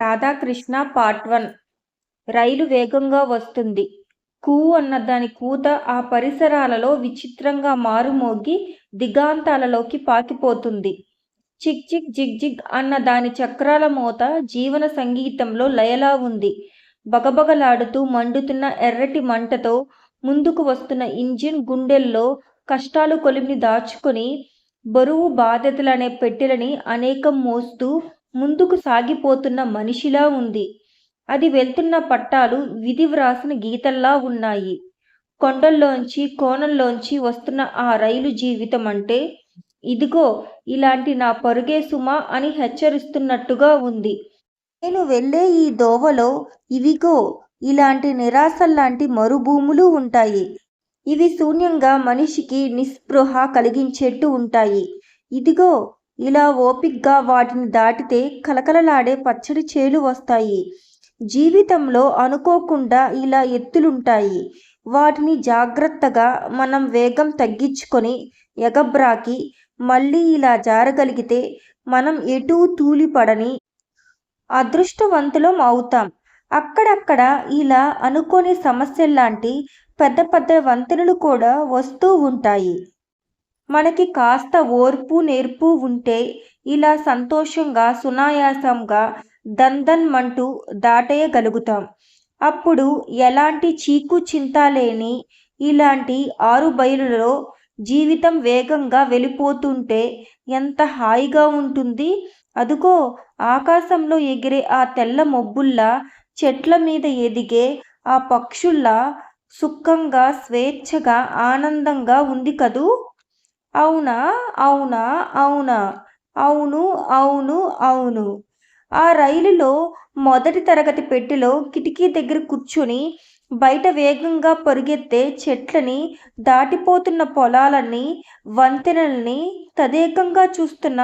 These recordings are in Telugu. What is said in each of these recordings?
రాధాకృష్ణ పార్ట్ వన్ రైలు వేగంగా వస్తుంది. కూ అన్న దాని కూత ఆ పరిసరాలలో విచిత్రంగా మారుమోగి దిగాంతాలలోకి పాకిపోతుంది. చిక్ చిక్ జిగ్ జిగ్ అన్న దాని చక్రాల మోత జీవన సంగీతంలో లయలా ఉంది. బగబగలాడుతూ మండుతున్న ఎర్రటి మంటతో ముందుకు వస్తున్న ఇంజిన్ గుండెల్లో కష్టాలు కొలిమిని దాచుకొని బరువు బాధ్యతలనే పెట్టెలని అనేకం మోస్తూ ముందుకు సాగిపోతున్న మనిషిలా ఉంది. అది వెళ్తున్న పట్టాలు విధి వ్రాసిన గీతల్లా ఉన్నాయి. కొండల్లోంచి కోణంలోంచి వస్తున్న ఆ రైలు జీవితం అంటే ఇదిగో ఇలాంటి నా పరుగే సుమా అని హెచ్చరిస్తున్నట్టుగా ఉంది. నేను వెళ్ళే ఈ దోవలో ఇవిగో ఇలాంటి నిరాశల్లాంటి మరుభూములు ఉంటాయి. ఇవి శూన్యంగా మనిషికి నిస్పృహ కలిగించేట్టు ఉంటాయి. ఇదిగో ఇలా ఓపిగ్గా వాటిని దాటితే కళకళలాడే పచ్చడి చేలు వస్తాయి. జీవితంలో అనుకోకుండా ఇలా ఎత్తులుంటాయి. వాటిని జాగ్రత్తగా మనం వేగం తగ్గించుకొని ఎగబ్రాకి మళ్ళీ ఇలా జారగలిగితే మనం ఎటూ తూలిపడని అదృష్టవంతులం అవుతాం. అక్కడక్కడ ఇలా అనుకోని సమస్యల్లాంటి పెద్ద పెద్ద వంతెనలు కూడా వస్తూ ఉంటాయి. మనకి కాస్త ఓర్పు నేర్పు ఉంటే ఇలా సంతోషంగా సునాయాసంగా దందన్ మంటూ దాటేయగలుగుతాం. అప్పుడు ఎలాంటి చీకు చింత లేని ఇలాంటి ఆరు బయలులలో జీవితం వేగంగా వెళ్ళిపోతుంటే ఎంత హాయిగా ఉంటుంది. అదుగో ఆకాశంలో ఎగిరే ఆ తెల్ల మబ్బుల్లా చెట్ల మీద ఎదిగే ఆ పక్షుల్లా సుఖంగా స్వేచ్ఛగా ఆనందంగా ఉంది కదూ! అవునా అవునా అవునా అవును అవును అవును ఆ రైలులో మొదటి తరగతి పెట్టెలో కిటికీ దగ్గర కూర్చుని బయట వేగంగా పరుగెత్తే చెట్లని దాటిపోతున్న పొలాలన్నీ వంతెనల్ని తదేకంగా చూస్తున్న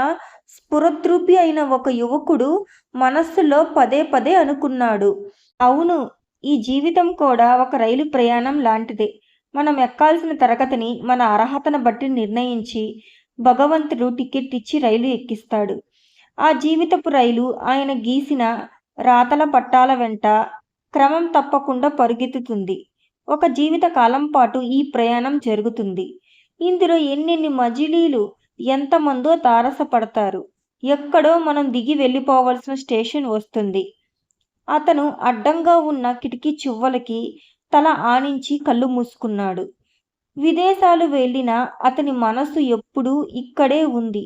స్ఫురద్రూపి అయిన ఒక యువకుడు మనస్సులో పదే పదే అనుకున్నాడు. అవును ఈ జీవితం కూడా ఒక రైలు ప్రయాణం లాంటిదే. మనం ఎక్కాల్సిన తరగతిని మన అర్హతను బట్టి నిర్ణయించి భగవంతుడు టికెట్ ఇచ్చి రైలు ఎక్కిస్తాడు. ఆ జీవితపు రైలు ఆయన గీసిన రాతల పట్టాల వెంట క్రమం తప్పకుండా పరుగెత్తుతుంది. ఒక జీవిత కాలం పాటు ఈ ప్రయాణం జరుగుతుంది. ఇందులో ఎన్నెన్ని మజిలీలు ఎంతమందో తారసపడతారు. ఎక్కడో మనం దిగి వెళ్ళిపోవలసిన స్టేషన్ వస్తుంది. అతను అడ్డంగా ఉన్న కిటికీ చువ్వలకి తల ఆనించి కళ్ళు మూసుకున్నాడు. విదేశాలు వెళ్ళిన అతని మనసు ఎప్పుడూ ఇక్కడే ఉంది.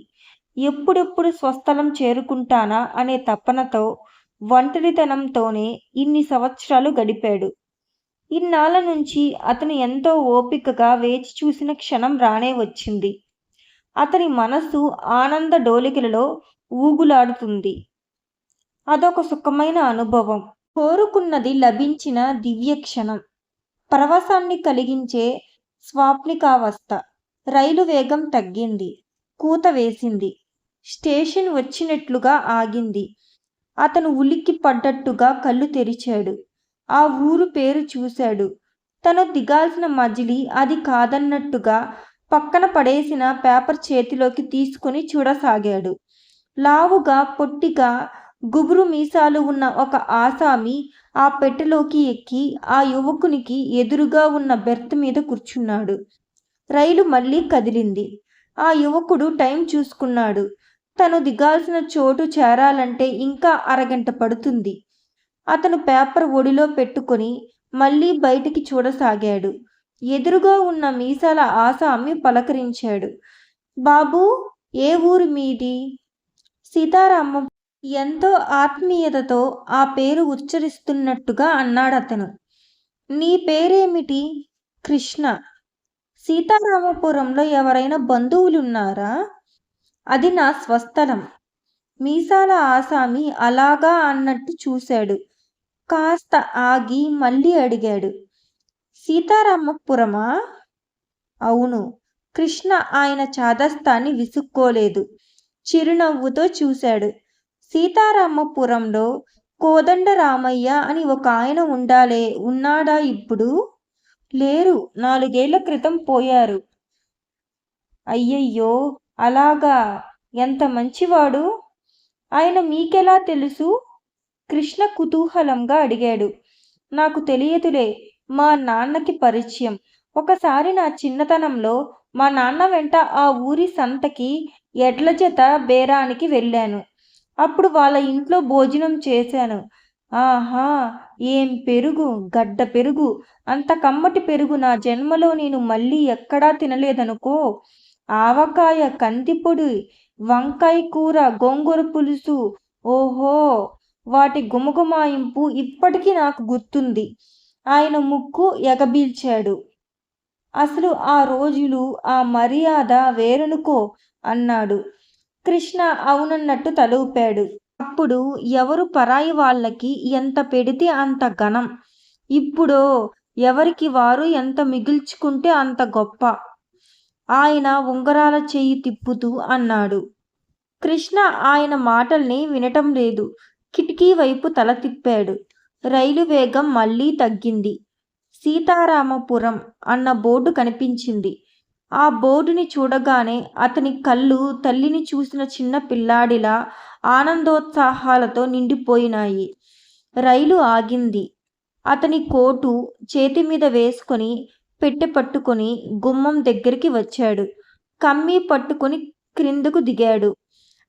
ఎప్పుడెప్పుడు స్వస్థలం చేరుకుంటానా అనే తపనతో ఒంటరితనంతోనే ఇన్ని సంవత్సరాలు గడిపాడు. ఇన్నాళ్ళ నుంచి అతను ఎంతో ఓపికగా వేచి చూసిన క్షణం రానే వచ్చింది. అతని మనస్సు ఆనంద డోలికలలో ఊగులాడుతుంది. అదొక సుఖమైన అనుభవం. కోరుకున్నది లభించిన దివ్య క్షణం పరవశాన్ని కలిగించే స్వాప్నికావస్థ. రైలు వేగం తగ్గింది. కూత వేసింది. స్టేషన్ వచ్చినట్లుగా ఆగింది. అతను ఉలిక్కి పడ్డట్టుగా కళ్ళు తెరిచాడు. ఆ ఊరు పేరు చూశాడు. తను దిగాల్సిన మజిలి అది కాదన్నట్టుగా పక్కన పడేసిన పేపర్ చేతిలోకి తీసుకుని చూడసాగాడు. లావుగా పొట్టిగా గుబురు మీసాలు ఉన్న ఒక ఆసామి ఆ పెట్టెలోకి ఎక్కి ఆ యువకునికి ఎదురుగా ఉన్న బెర్త్ మీద కూర్చున్నాడు. రైలు మళ్ళీ కదిలింది. ఆ యువకుడు టైం చూసుకున్నాడు. తను దిగాల్సిన చోటు చేరాలంటే ఇంకా అరగంట పడుతుంది. అతను పేపర్ ఒడిలో పెట్టుకొని మళ్ళీ బయటికి చూడసాగాడు. ఎదురుగా ఉన్న మీసాల ఆసామి పలకరించాడు. బాబూ ఏ ఊరు మీది? సీతారామం ఎంతో ఆత్మీయతతో ఆ పేరు ఉచ్చరిస్తున్నట్టుగా అన్నాడతను. నీ పేరేమిటి? కృష్ణ. సీతారామపురంలో ఎవరైనా బంధువులున్నారా? అది నా స్వస్థలం. మీసాల ఆసామి అలాగా అన్నట్టు చూశాడు. కాస్త ఆగి మళ్ళీ అడిగాడు. సీతారామపురమా? అవును. కృష్ణ ఆయన చాదస్తాన్ని విసుక్కోలేదు. చిరునవ్వుతో చూశాడు. సీతారామపురంలో కోదండరామయ్య అని ఒక ఆయన ఉండాలే ఉన్నాడా ఇప్పుడు? లేరు. నాలుగేళ్ళ క్రితం పోయారు. అయ్యయ్యో అలాగా ఎంత మంచివాడు. ఆయన మీకెలా తెలుసు? కృష్ణ కుతూహలంగా అడిగాడు నాకు తెలియదులే మా నాన్నకి పరిచయం ఒకసారి నా చిన్నతనంలో మా నాన్న వెంట ఆ ఊరి సంతకి ఎడ్ల జత బేరానికి వెళ్ళాను అప్పుడు వాళ్ళ ఇంట్లో భోజనం చేశాను. ఆహా ఏం పెరుగు గడ్డ పెరుగు అంత కమ్మటి పెరుగు నా జన్మలో నేను మళ్ళీ ఎక్కడా తినలేదనుకో. ఆవకాయ కందిపొడి వంకాయ కూర గోంగూర పులుసు ఓహో వాటి గుమగుమాయింపు ఇప్పటికీ నాకు గుర్తుంది. ఆయన ముక్కు ఎగబీల్చాడు. అసలు ఆ రోజులు ఆ మర్యాద వేరనుకో అన్నాడు. కృష్ణ అవునన్నట్టు తలూపాడు. అప్పుడు ఎవరు పరాయి వాళ్ళకి ఎంత పెడితే అంత ఘనం. ఇప్పుడో ఎవరికి వారు ఎంత మిగిల్చుకుంటే అంత గొప్ప. ఆయన ఉంగరాల చెయ్యి తిప్పుతూ అన్నాడు. కృష్ణ ఆయన మాటల్ని వినటం లేదు. కిటికీ వైపు తల తిప్పాడు. రైలు వేగం మళ్ళీ తగ్గింది. సీతారామపురం అన్న బోర్డు కనిపించింది. ఆ బోర్డుని చూడగానే అతని కళ్ళు తల్లిని చూసిన చిన్న పిల్లాడిలా ఆనందోత్సాహాలతో నిండిపోయినాయి. రైలు ఆగింది. అతని కోటు చేతి మీద వేసుకొని పెట్టె పట్టుకొని గుమ్మం దగ్గరికి వచ్చాడు. కమ్మి పట్టుకొని క్రిందకు దిగాడు.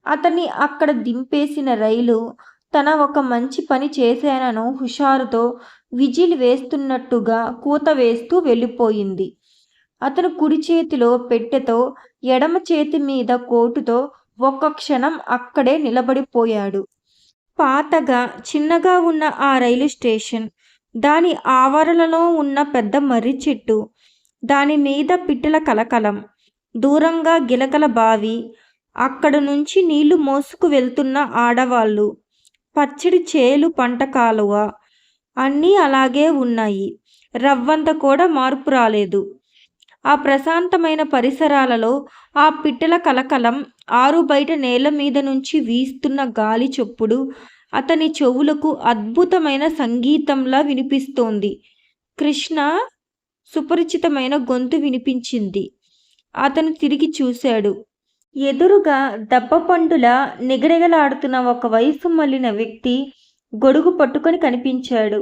అతన్ని అక్కడ దింపేసిన రైలు తన ఒక మంచి పని చేశానను హుషారుతో విజిల్ వేస్తున్నట్టుగా కూత వేస్తూ వెళ్ళిపోయింది. అతను కుడి చేతిలో పెట్టెతో ఎడమ చేతి మీద కోటుతో ఒక్క క్షణం అక్కడే నిలబడిపోయాడు. పాతగా చిన్నగా ఉన్న ఆ రైలు స్టేషన్ దాని ఆవరణలో ఉన్న పెద్ద మర్రి చెట్టు దాని మీద పిట్టల కలకలం దూరంగా గిలకల బావి అక్కడ నుంచి నీళ్ళు మోసుకు వెళ్తున్న ఆడవాళ్ళు పచ్చడి చేలు పంట కాలువ అన్నీ అలాగే ఉన్నాయి. రవ్వంత కూడా మార్పు రాలేదు. ఆ ప్రశాంతమైన పరిసరాలలో ఆ పిట్టల కలకలం ఆరు బయట నేల మీద నుంచి వీస్తున్న గాలి చొప్పుడు అతని చెవులకు అద్భుతమైన సంగీతంలా వినిపిస్తోంది. కృష్ణ సుపరిచితమైన గొంతు వినిపించింది. అతను తిరిగి చూశాడు. ఎదురుగా దెబ్బపండులా నిగనిగలాడుతున్న ఒక వయసు మళ్ళిన వ్యక్తి గొడుగు పట్టుకొని కనిపించాడు.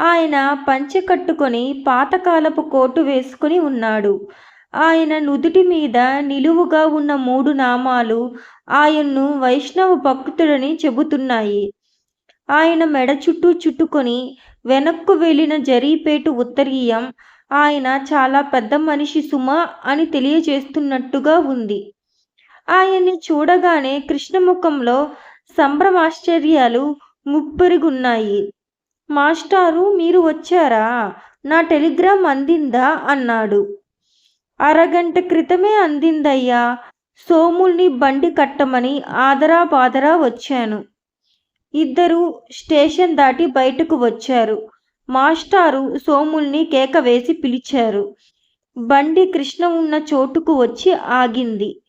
ఆయన పంచె కట్టుకొని పాతకాలపు కోటు వేసుకుని ఉన్నాడు. ఆయన నుదుటి మీద నిలువుగా ఉన్న మూడు నామాలు ఆయన్ను వైష్ణవ భక్తుడని చెబుతున్నాయి. ఆయన మెడ చుట్టూ చుట్టుకొని వెనక్కు వెళ్ళిన జరీపేటు ఉత్తరీయం ఆయన చాలా పెద్ద మనిషి సుమ అని తెలియజేస్తున్నట్టుగా ఉంది. ఆయన్ని చూడగానే కృష్ణముఖంలో సంభ్రమాశ్చర్యాలు ముప్పెరుగున్నాయి. మాస్టారు మీరు వచ్చారా? నా టెలిగ్రామ్ అందిందా? అన్నాడు. అరగంట క్రితమే అందిందయ్యా. సోముల్ని బండి కట్టమని ఆదరా బాదరా వచ్చాను. ఇద్దరు స్టేషన్ దాటి బయటకు వచ్చారు. మాస్టారు సోముల్ని కేక వేసి పిలిచారు. బండి కృష్ణ ఉన్న చోటుకు వచ్చి ఆగింది.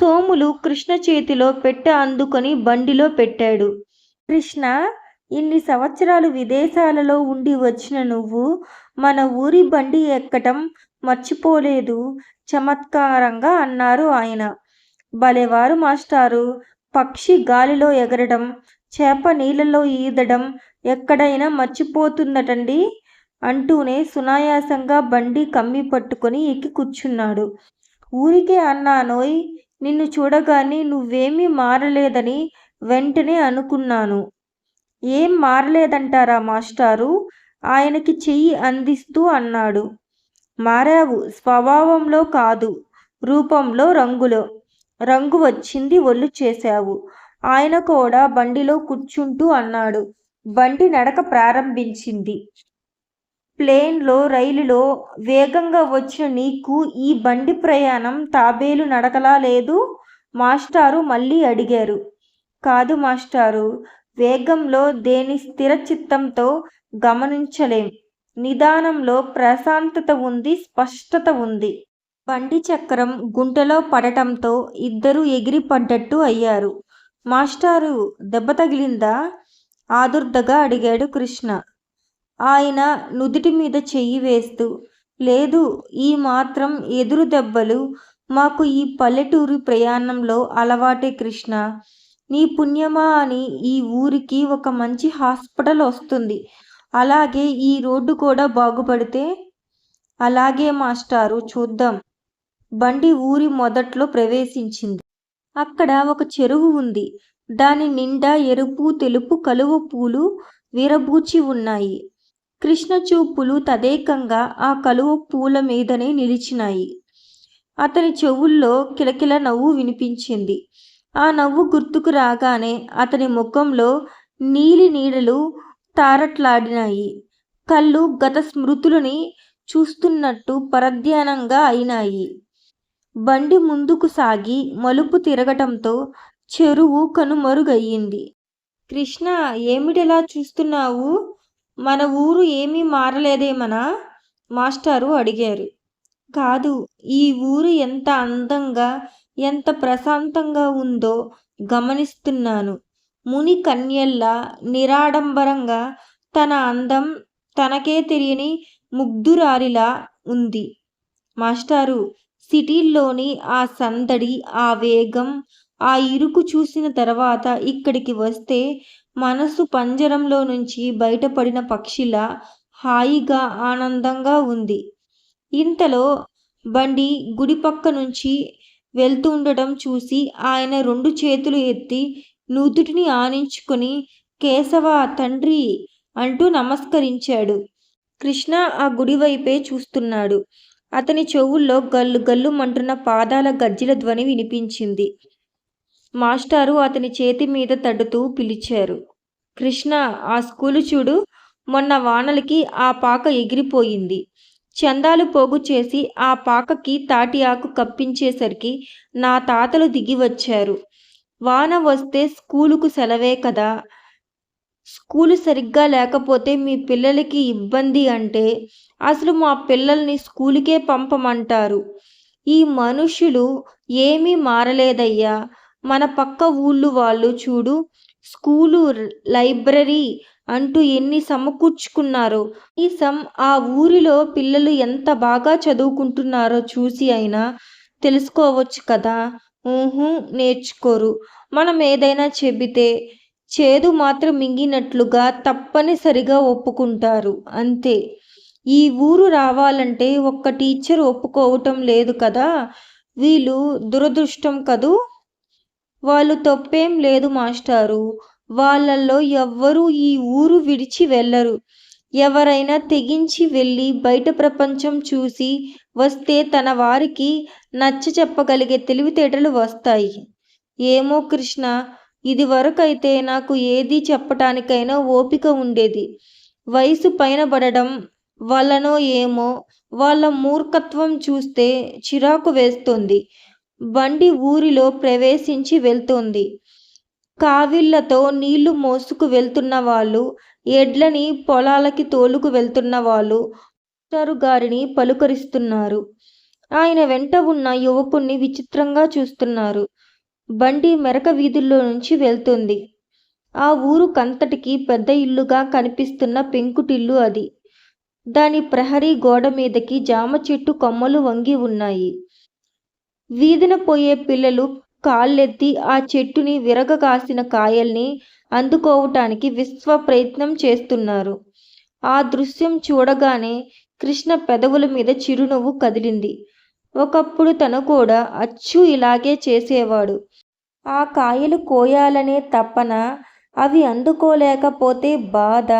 సోములు కృష్ణ చేతిలో పెట్టె అందుకొని బండిలో పెట్టాడు. కృష్ణ ఇన్ని సంవత్సరాలు విదేశాలలో ఉండి వచ్చిన నువ్వు మన ఊరి బండి ఎక్కటం మర్చిపోలేదు చమత్కారంగా అన్నారు ఆయన. భలేవారు మాస్టారు పక్షి గాలిలో ఎగరడం చేప నీళ్ళలో ఈదడం ఎక్కడైనా మర్చిపోతుందటండి అంటూనే సునాయాసంగా బండి కమ్మి పట్టుకొని ఎక్కి కూర్చున్నాడు. ఊరికే అన్నానోయ్ నిన్ను చూడగానే నువ్వేమీ మారలేదని వెంటనే అనుకున్నాను. ఏం మారలేదంటారా మాస్టారు? ఆయనకి చెయ్యి అందిస్తూ అన్నాడు. మారావు స్వభావంలో కాదు రూపంలో రంగులో. రంగు వచ్చింది ఒళ్ళు చేశావు. ఆయన కూడా బండిలో కూర్చుంటూ అన్నాడు. బండి నడక ప్రారంభించింది. ప్లేన్లో రైలులో వేగంగా వచ్చిన నీకు ఈ బండి ప్రయాణం తాబేలు నడకలా లేదు? మాస్టారు మళ్ళీ అడిగారు. కాదు మాస్టారు వేగంలో దేని స్థిర చిత్తంతో గమనించలేం. నిదానంలో ప్రశాంతత ఉంది స్పష్టత ఉంది. బండి చక్రం గుంటలో పడటంతో ఇద్దరూ ఎగిరిపడ్డట్టు అయ్యారు. మాస్టారు దెబ్బ తగిలిందా? ఆదుర్దగా అడిగాడు కృష్ణ. ఆయన నుదుటి మీద చెయ్యి వేస్తూ లేదు ఈ మాత్రం ఎదురు దెబ్బలు. మాకు ఈ పల్లెటూరి ప్రయాణంలో అలవాటే కృష్ణ. నీ పుణ్యమా అని ఈ ఊరికి ఒక మంచి హాస్పిటల్ వస్తుంది. అలాగే ఈ రోడ్డు కూడా బాగుపడితే అలాగే మాస్టారు చూద్దాం. బండి ఊరి మొదట్లో ప్రవేశించింది. అక్కడ ఒక చెరువు ఉంది. దాని నిండా ఎరుపు తెలుపు కలువ పూలు విరబూచి ఉన్నాయి. కృష్ణ చూపులు తదేకంగా ఆ కలువ పూల మీదనే నిలిచినాయి. అతని చెవుల్లో కిలకిల నవ్వు వినిపించింది. ఆ నవ్వు గుర్తుకు రాగానే అతని ముఖంలో నీలి నీడలు తారట్లాడినాయి. కళ్ళు గత స్మృతులని చూస్తున్నట్టు పరధ్యానంగా అయినాయి. బండి ముందుకు సాగి మలుపు తిరగటంతో చెరువు కనుమరుగయ్యింది. కృష్ణ ఏమిటిలా చూస్తున్నావు? మన ఊరు ఏమీ మారలేదేమనా మాస్టారు అడిగారు. కాదు ఈ ఊరు ఎంత అందంగా ఎంత ప్రశాంతంగా ఉందో గమనిస్తున్నాను. ముని కన్యల్లా నిరాడంబరంగా తన అందం తనకే తెలియని ముగ్ధురాలిలా ఉంది. మాస్టారు సిటీల్లోని ఆ సందడి ఆ వేగం ఆ ఇరుకు చూసిన తర్వాత ఇక్కడికి వస్తే మనసు పంజరంలో నుంచి బయటపడిన పక్షిలా హాయిగా ఆనందంగా ఉంది. ఇంతలో బండి గుడి పక్క నుంచి వెళ్తుండటం చూసి ఆయన రెండు చేతులు ఎత్తి నూతుటిని ఆనించుకొని కేశవ తండ్రి అంటూ నమస్కరించాడు. కృష్ణ ఆ గుడి వైపే చూస్తున్నాడు. అతని చెవుల్లో గల్లు గల్లు మంటున్న పాదాల గజ్జిల ధ్వని వినిపించింది. మాస్టారు అతని చేతి మీద తడుతూ పిలిచారు. కృష్ణ ఆ స్కూలు చూడు. మొన్న వానలకి ఆ పాక ఎగిరిపోయింది. చందాలు పోగు చేసి ఆ పాకకి తాటి ఆకు కప్పించేసరికి నా తాతలు దిగి వచ్చారు. వాన వస్తే స్కూలుకు సెలవే కదా. స్కూలు సరిగ్గా లేకపోతే మీ పిల్లలకి ఇబ్బంది అంటే అసలు మా పిల్లల్ని స్కూలుకే పంపమంటారు. ఈ మనుషులు ఏమీ మారలేదయ్యా. మన పక్క ఊళ్ళు వాళ్ళు చూడు స్కూలు లైబ్రరీ అంటూ ఎన్ని సమకూర్చుకున్నారో. కనీసం ఆ ఊరిలో పిల్లలు ఎంత బాగా చదువుకుంటున్నారో చూసి అయినా తెలుసుకోవచ్చు కదా. ఊహు నేర్చుకోరు. మనం ఏదైనా చెబితే చేదు మాత్రం మింగినట్లుగా తప్పనిసరిగా ఒప్పుకుంటారు. అంతే. ఈ ఊరు రావాలంటే ఒక్క టీచర్ ఒప్పుకోవటం లేదు కదా. వీళ్ళు దురదృష్టం కదూ? వాళ్ళు తప్పేం లేదు మాస్టారు. వాళ్ళల్లో ఎవ్వరూ ఈ ఊరు విడిచి వెళ్ళరు. ఎవరైనా తెగించి వెళ్ళి బయట ప్రపంచం చూసి వస్తే తన వారికి నచ్చ చెప్పగలిగే తెలివితేటలు వస్తాయి. ఏమో కృష్ణ ఇది వరకైతే నాకు ఏది చెప్పటానికైనా ఓపిక ఉండేది. వయసు పైన పడడం వలనో ఏమో వాళ్ళ మూర్ఖత్వం చూస్తే చిరాకు వేస్తుంది. బండి ఊరిలో ప్రవేశించి వెళ్తుంది. కావిళ్ళతో నీళ్ళు మోసుకు వెళ్తున్న వాళ్ళు ఎడ్లని పొలాలకి తోలుకు వెళ్తున్న వాళ్ళు గారిని పలుకరిస్తున్నారు. ఆయన వెంట ఉన్న యువకుణ్ణి విచిత్రంగా చూస్తున్నారు. బండి మెరక వీధుల్లో నుంచి వెళ్తుంది. ఆ ఊరు కంతటికి పెద్ద ఇల్లుగా కనిపిస్తున్న పెంకుటిల్లు అది. దాని ప్రహరీ గోడ మీదకి జామ చెట్టు కొమ్మలు వంగి ఉన్నాయి. వీధిన పోయే పిల్లలు కాళ్ళెత్తి ఆ చెట్టుని విరగకాసిన కాయల్ని అందుకోవటానికి విశ్వ ప్రయత్నం చేస్తున్నారు. ఆ దృశ్యం చూడగానే కృష్ణ పెదవుల మీద చిరునవ్వు కదిలింది. ఒకప్పుడు తను కూడా అచ్చు ఇలాగే చేసేవాడు. ఆ కాయలు కోయాలనే తపన అవి అందుకోలేకపోతే బాధ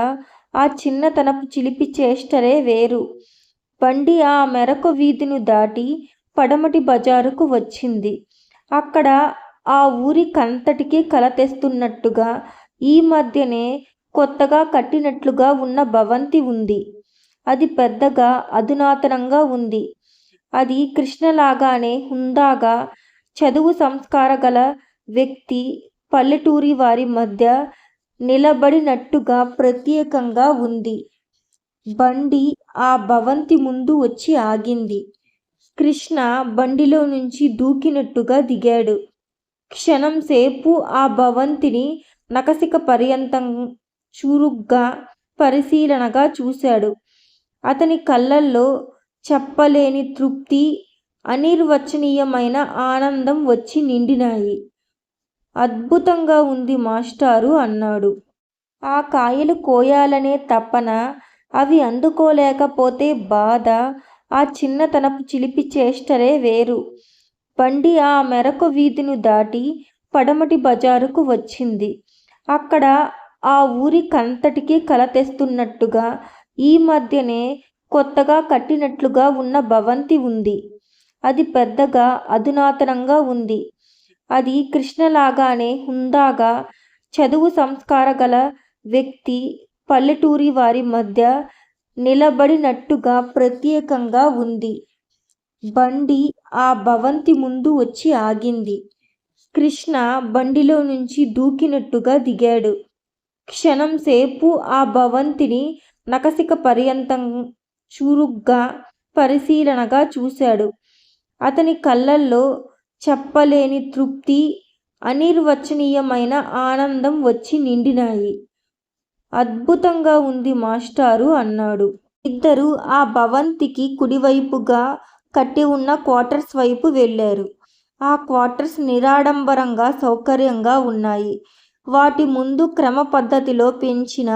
ఆ చిన్నతనపు చిలిపి చేష్టలే వేరు. బండి ఆ మెరకు వీధిని దాటి పడమటి బజారుకు వచ్చింది. అక్కడ ఆ ఊరి కంతటికి కల తెస్తున్నట్టుగా ఈ మధ్యనే కొత్తగా కట్టినట్లుగా ఉన్న భవంతి ఉంది. అది పెద్దగా అధునాతనంగా ఉంది. అది కృష్ణలాగానే హుందాగా చదువు సంస్కార గల వ్యక్తి పల్లెటూరి వారి మధ్య నిలబడినట్టుగా ప్రత్యేకంగా ఉంది. బండి ఆ భవంతి ముందు వచ్చి ఆగింది. కృష్ణ బండిలో నుంచి దూకినట్టుగా దిగాడు. క్షణం సేపు ఆ భవంతిని నకసిక పర్యంతం చురుగ్గా పరిశీలనగా చూశాడు. అతని కళ్ళల్లో చెప్పలేని తృప్తి అనిర్వచనీయమైన ఆనందం వచ్చి నిండినాయి. అద్భుతంగా ఉంది మాస్టారు అన్నాడు. ఆ కాయలు కోయాలనే తపన, అవి అందుకోలేకపోతే బాధ, ఆ చిన్నతనపు చిలిపి చేష్టలే వేరు. బండి ఆ మెరక వీధిని దాటి పడమటి బజారుకు వచ్చింది. అక్కడ ఆ ఊరి కంతటికి కల తెస్తున్నట్టుగా ఈ మధ్యనే కొత్తగా కట్టినట్లుగా ఉన్న భవంతి ఉంది. అది పెద్దగా, అధునాతనంగా ఉంది. అది కృష్ణలాగానే హుందాగా, చదువు సంస్కార గల వ్యక్తి పల్లెటూరి వారి మధ్య నిలబడినట్టుగా ప్రత్యేకంగా ఉంది. బండి ఆ భవంతి ముందు వచ్చి ఆగింది. కృష్ణ బండిలో నుంచి దూకినట్టుగా దిగాడు. క్షణం సేపు ఆ భవంతిని నకసిక పర్యంతం చురుగ్గా, పరిశీలనగా చూశాడు. అతని కళ్ళల్లో చెప్పలేని తృప్తి, అనిర్వచనీయమైన ఆనందం వచ్చి నిండినాయి. అద్భుతంగా ఉంది మాస్టారు అన్నాడు. ఇద్దరు ఆ భవంతికి కుడివైపుగా కట్టి ఉన్న క్వార్టర్స్ వైపు వెళ్ళారు. ఆ క్వార్టర్స్ నిరాడంబరంగా, సౌకర్యంగా ఉన్నాయి. వాటి ముందు క్రమ పద్ధతిలో పెంచిన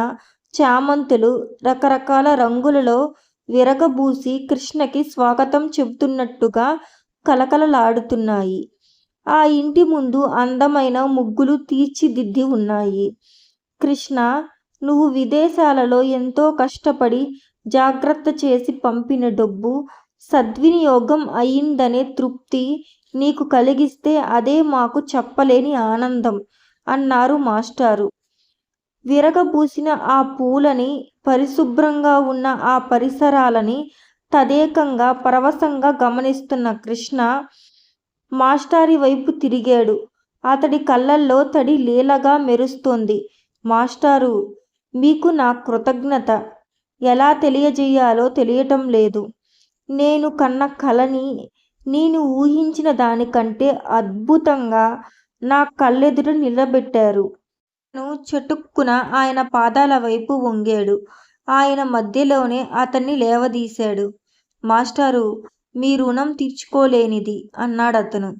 చామంతులు రకరకాల రంగులలో విరగబూసి కృష్ణకి స్వాగతం చెబుతున్నట్టుగా కలకలలాడుతున్నాయి ఆ ఇంటి ముందు అందమైన ముగ్గులు తీర్చిదిద్ది ఉన్నాయి. కృష్ణ నువ్వు విదేశాలలో ఎంతో కష్టపడి జాగ్రత్త చేసి పంపిన డబ్బు సద్వినియోగం అయిందనే తృప్తి నీకు కలిగిస్తే అదే మాకు చెప్పలేని ఆనందం అన్నారు మాస్టారు. విరగబూసిన ఆ పూలని పరిశుభ్రంగా ఉన్న ఆ పరిసరాలని తదేకంగా, పరవశంగా గమనిస్తున్న కృష్ణ మాస్టారి వైపు తిరిగాడు. అతడి కళ్ళల్లో తడి లీలగా మెరుస్తోంది. మాస్టారు మీకు నా కృతజ్ఞత ఎలా తెలియజేయాలో తెలియటం లేదు నేను కన్న కలని నేను ఊహించిన దానికంటే అద్భుతంగా నా కళ్ళెదుట నిలబెట్టారు. అతను చెటుక్కున ఆయన పాదాలవైపు వంగాడు. ఆయన మధ్యలోనే అతన్ని లేవదీశాడు. మాస్టారు మీ రుణం తీర్చుకోలేనిది అన్నాడతను.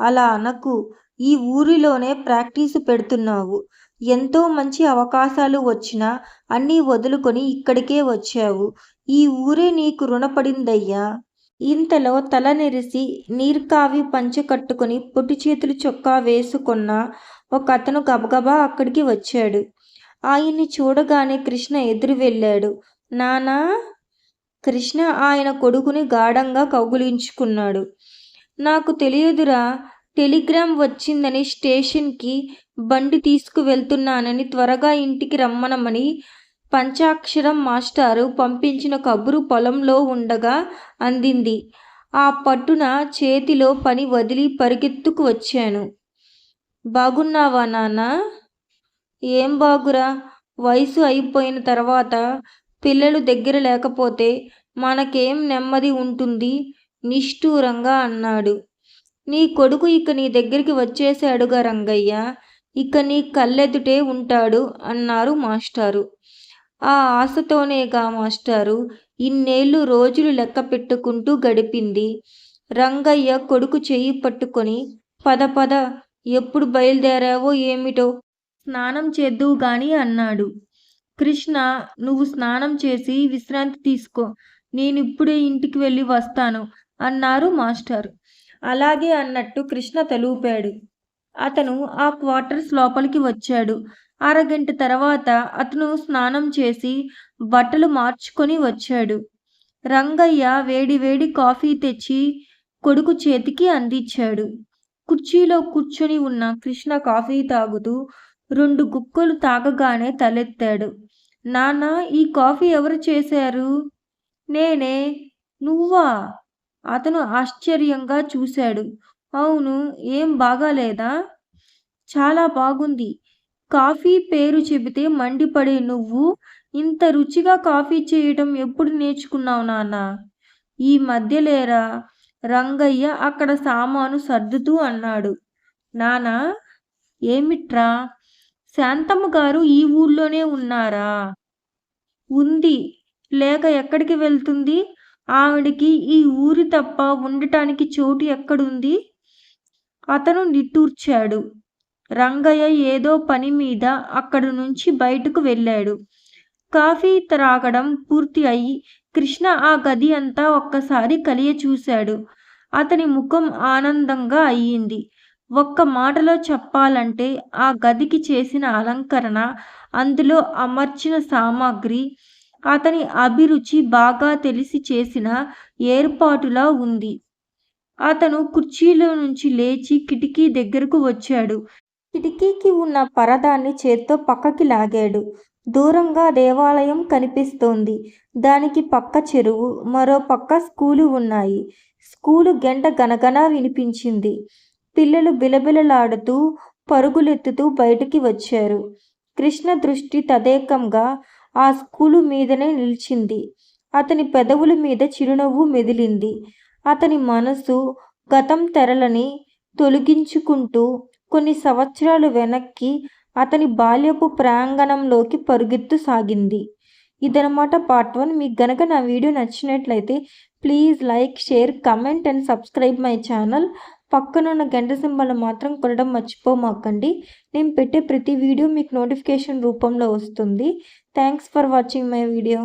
అలా అనకు. ఈ ఊరిలోనే ప్రాక్టీసు పెడుతున్నావు. ఎంతో మంచి అవకాశాలు వచ్చినా అన్నీ వదులుకొని ఇక్కడికే వచ్చావు. ఈ ఊరే నీకు రుణపడిందయ్యా! ఇంతలో తల నెరిసి, నీర్కావి పంచె కట్టుకుని, పొట్టిచేతుల చొక్కా వేసుకున్న ఒక అతను గబగబా అక్కడికి వచ్చాడు. ఆయన్ని చూడగానే కృష్ణ ఎదురు వెళ్ళాడు. నానా కృష్ణ ఆయన కొడుకుని గాఢంగా కౌగులించుకున్నాడు నాకు తెలియదురా! టెలిగ్రామ్ వచ్చిందని స్టేషన్కి బండి తీసుకువెళ్తున్నానని త్వరగా ఇంటికి రమ్మనమని పంచాక్షరం మాస్టారు పంపించిన కబురు పొలంలో ఉండగా అందింది. ఆ పట్టున చేతిలో పని వదిలి పరిగెత్తుకు వచ్చాను. బాగున్నావా నాన్న ఏం బాగురా! వయసు అయిపోయిన తర్వాత పిల్లలు దగ్గర లేకపోతే మనకేం నెమ్మది ఉంటుంది నిష్ఠూరంగా అన్నాడు. నీ కొడుకు ఇక నీ దగ్గరికి వచ్చేశాడుగా రంగయ్య! ఇక నీ కళ్ళెదుటే ఉంటాడు అన్నారు మాస్టారు. ఆ ఆశతోనేగా మాస్టారు ఇన్నేళ్ళు రోజులు లెక్క పెట్టుకుంటూ గడిపింది. రంగయ్య కొడుకు చెయ్యి పట్టుకొని పద పద ఎప్పుడు బయలుదేరావో ఏమిటో? స్నానం చేద్దువు గాని అన్నాడు. కృష్ణ నువ్వు స్నానం చేసి విశ్రాంతి తీసుకో. నేను ఇప్పుడే ఇంటికి వెళ్ళి వస్తాను అన్నారు మాస్టారు. అలాగే అన్నట్టు కృష్ణ తలూపాడు. అతను ఆ క్వార్టర్స్ లోపలికి వచ్చాడు. అరగంట తర్వాత అతను స్నానం చేసి బట్టలు మార్చుకొని వచ్చాడు. రంగయ్య వేడివేడి కాఫీ తెచ్చి కొడుకు చేతికి అందించాడు. కుర్చీలో కూర్చొని ఉన్న కృష్ణ కాఫీ తాగుతూ రెండు గుక్కలు తాగగానే తలెత్తాడు. నాన్న ఈ కాఫీ ఎవరు చేశారు? నేనే. నువ్వా? అతను ఆశ్చర్యంగా చూశాడు. అవును. ఏం బాగాలేదా? చాలా బాగుంది. కాఫీ పేరు చెబితే మండిపడే నువ్వు ఇంత రుచిగా కాఫీ చేయటం ఎప్పుడు నేర్చుకున్నావు నాన్న ఈ మధ్యలేరా? రంగయ్య అక్కడ సామాను సర్దుతూ అన్నాడు. నాన్నా! ఏమిట్రా? శాంతమ్మగారు ఈ ఊళ్ళోనే ఉన్నారా ఉంది. లేక ఎక్కడికి వెళ్తుంది? ఆవిడకి ఈ ఊరు తప్ప ఉండటానికి చోటు ఎక్కడుంది? అతను నిట్టూర్చాడు. రంగయ్య ఏదో పని మీద అక్కడి నుంచి బయటకు వెళ్ళాడు. కాఫీ త్రాగడం పూర్తి అయి కృష్ణ ఆ గది అంతా ఒక్కసారి కలియ చూశాడు. అతని ముఖం ఆనందంగా అయ్యింది. ఒక్క మాటలో చెప్పాలంటే ఆ గదికి చేసిన అలంకరణ అందులో అమర్చిన సామాగ్రి అతని అభిరుచి బాగా తెలిసి చేసిన ఏర్పాటులా ఉంది. అతను కుర్చీలో నుంచి లేచి కిటికీ దగ్గరకు వచ్చాడు. కిటికీకి ఉన్న పరదాన్ని చేత్తో పక్కకి లాగాడు. దూరంగా దేవాలయం కనిపిస్తోంది. దానికి పక్క చెరువు మరో పక్క స్కూలు ఉన్నాయి. స్కూలు గంట గనగన వినిపించింది. పిల్లలు బిలబిలలాడుతూ పరుగులెత్తుతూ బయటికి వచ్చారు. కృష్ణ దృష్టి తదేకంగా ఆ స్కూలు మీదనే నిలిచింది. అతని పెదవుల మీద చిరునవ్వు మెదిలింది. అతని మనసు గతం తెరలని తొలగించుకుంటూ కొన్ని సంవత్సరాలు వెనక్కి అతని బాల్యపు ప్రాంగణంలోకి పరుగెత్తు సాగింది. ఇదనమాట పార్ట్ వన్. మీకు గనక నా వీడియో నచ్చినట్లయితే please like share comment and subscribe my channel. పక్కనున్న గంట సింబల్ మాత్రం కొనడం మర్చిపోమాకండి. నేను పెట్టే ప్రతి వీడియో మీకు నోటిఫికేషన్ రూపంలో వస్తుంది. Thanks for watching my video.